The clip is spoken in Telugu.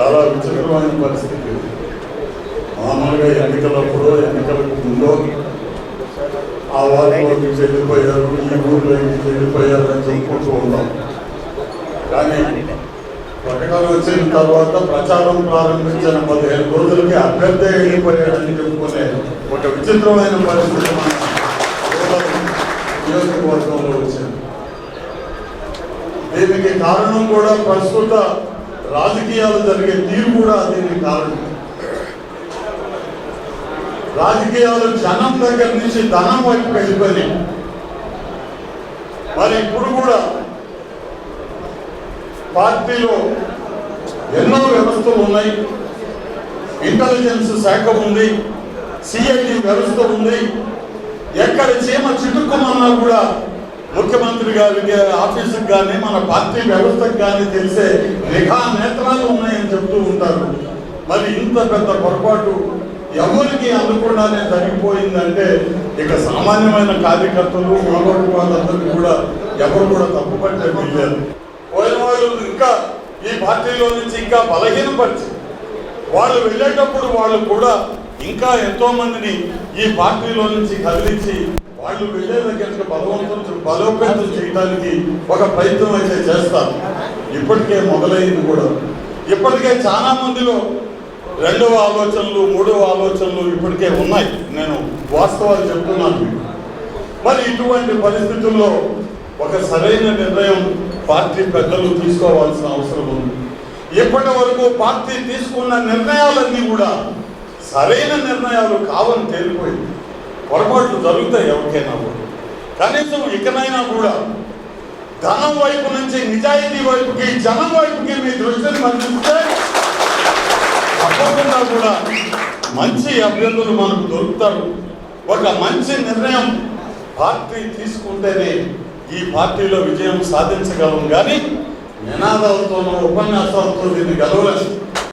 చాలా విచిత్రమైన పరిస్థితి. మామూలుగా ఎన్నికలప్పుడు ఎన్నికలకు ముందు ఆ వాళ్ళు చెల్లిపోయారు ఈ ఊళ్ళో చెల్లిపోయారు అని చెప్పుకుంటూ ఉన్నాం. కానీ ప్రకటన వచ్చిన తర్వాత ప్రచారం ప్రారంభించిన పదిహేను రోజులకి అభ్యర్థి వెళ్ళిపోయాడని చెప్పుకునే ఒక విచిత్రమైన పరిస్థితి మన నియోజకవర్గంలో వచ్చింది. దీనికి కారణం కూడా ప్రస్తుత రాజకీయాలు జరిగే తీరు కూడా దీనికి కారణం. రాజకీయాలు జనం దగ్గర నుంచి ధనం వైపు వెళ్ళిపోయి మరి ఇప్పుడు కూడా పార్టీలో ఎన్నో వ్యవస్థలు ఉన్నాయి. ఇంటెలిజెన్స్ శాఖ ఉంది సిఐటి వ్యవస్థ ఉంది. ఎక్కడ చీమ చిటుక్కుమన్నా కూడా ముఖ్యమంత్రి గారికి ఆఫీసుకి కానీ మన పార్టీ వ్యవస్థకు కానీ తెలిసే నిఘా నేత్రాలు ఉన్నాయని చెప్తూ ఉంటారు. మరి ఇంత పెద్ద పొరపాటు ఎవరికి అనుకుండానే జరిగిపోయిందంటే ఇక సామాన్యమైన కార్యకర్తలు మాలోటి వాళ్ళందరికీ కూడా ఎవరు కూడా తప్పు పట్టే వీల్లేదు పోయిన వాళ్ళు ఇంకా ఈ పార్టీలో నుంచి ఇంకా బలహీనపరిచి వాళ్ళు వెళ్ళేటప్పుడు వాళ్ళు కూడా ఇంకా ఎంతో మందిని ఈ పార్టీలో నుంచి కదిలించి వాళ్ళు వెళ్ళే దగ్గరికి బలవంతం బలోపేతం చేయడానికి ఒక ప్రయత్నం అయితే చేస్తారు. ఇప్పటికే మొదలైంది కూడా. ఇప్పటికే చాలా మందిలో రెండవ ఆలోచనలు మూడవ ఆలోచనలు ఇప్పటికే ఉన్నాయి. నేను వాస్తవాలు చెప్తున్నాను మరి ఇటువంటి పరిస్థితుల్లో ఒక సరైన నిర్ణయం పార్టీ పెద్దలు తీసుకోవాల్సిన అవసరం ఉంది. ఇప్పటి వరకు పార్టీ తీసుకున్న నిర్ణయాలన్నీ కూడా సరైన నిర్ణయాలు కావని తేలిపోయింది. పొరపాట్లు జరుగుతాయి ఎవరికైనా కూడా. కనీసం ఇకనైనా కూడా ధనం వైపు నుంచి నిజాయితీ వైపుకి జనం వైపుకి మీ దృష్టిని మరణిస్తే తప్పకుండా కూడా మంచి అభ్యర్థులు మనకు దొరుకుతారు. ఒక మంచి నిర్ణయం పార్టీ తీసుకుంటేనే ఈ పార్టీలో విజయం సాధించగలం. కానీ నినాదాలతోనూ ఉపన్యాసాలతో దీన్ని గెలవలేదు